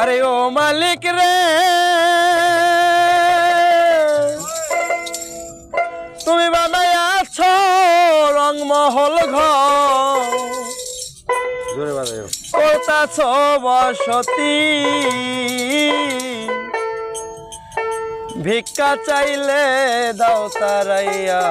আরে ও মালিক রে। তুমি বানাইয়াছ রংমহল ঘর। জোরে বাজাও করতাছ বসতি ভিক্ষা চাইলে দাও তারাইয়া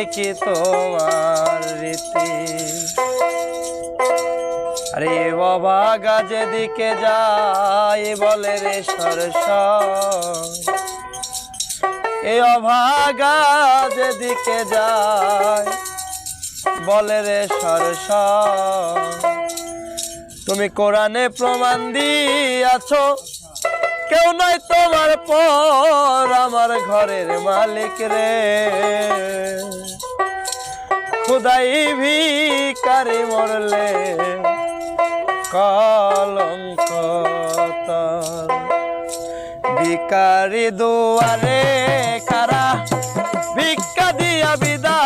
একই তোমার বাবা গাজে দিকে যাই বলে রে সরস এই অভাগা যেদিকে যায়, বলে রে সরস তুমি কোরআনে প্রমাণ দিয়াছ, কেউ নয় তোমার পর আমার ঘরের মালিক রে। খুদাই ভিকারি মরলে কলঙ্ক। ভিকারি দুয়ারে কারা ভিক্ষা দিয়া বিদায়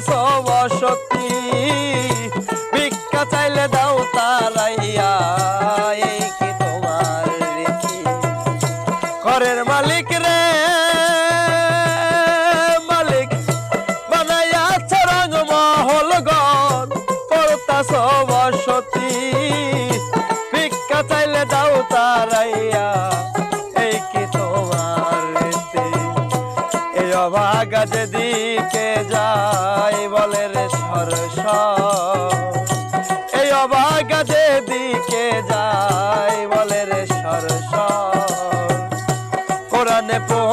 করতাছ বসতি ভিক্ষা চাইলে দাও তারাইয়া এই কি তোমার রীতি? ঘরের মালিক রে, মালিক বানাইয়াছ রঙ মহল গন করতাছ বসতি ভিক্ষা চাইলে দাও তারাইয়া এই কি তোমার রীতি? এই অভাগা যেদিকে যাই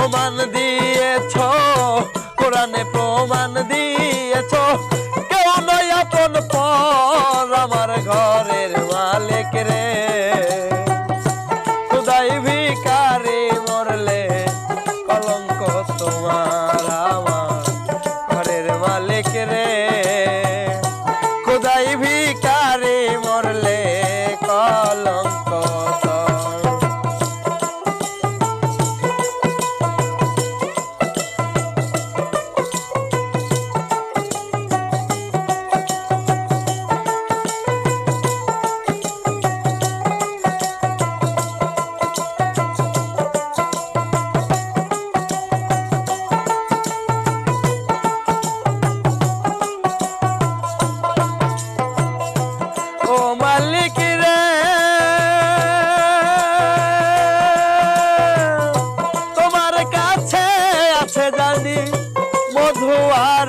কোরআনে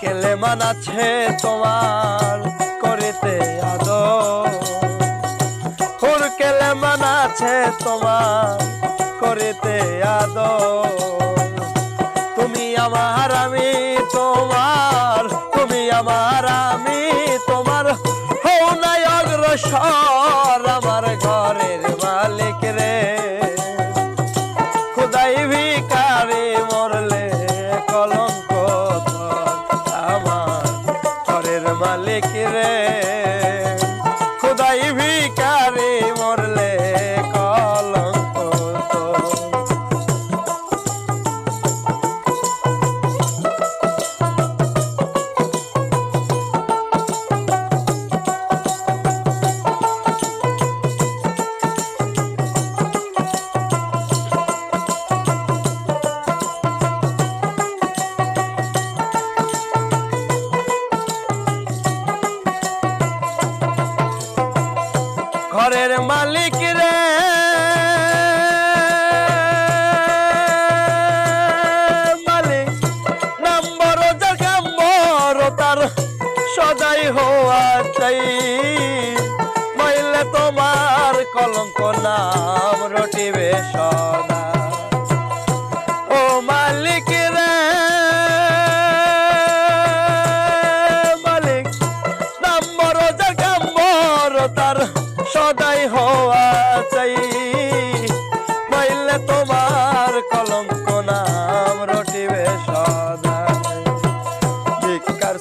হুরকেলে মানাছে তোমার করিতে আদর। কেলেমান মানাছে তোমার করিতে আদর। ঘরের মালিক রে। সদাই হওয়া চাই। নইলে তোমার কলঙ্ক নাম রটিবে সদা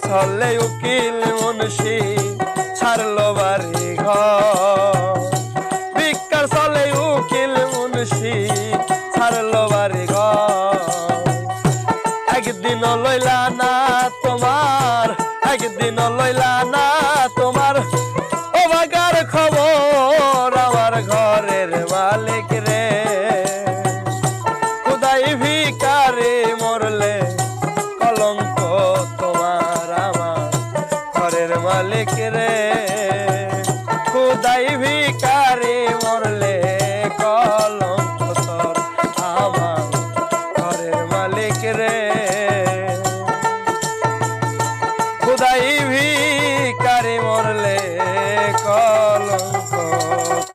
ছলে উকিল মনসি, ছাড়লো বাড়ি ঘর। ভিক্ষার ছলে উকিল মনসি, ছাড়লো বাড়ি ঘর। একদিন লইলা না তোমার একদিন লইলা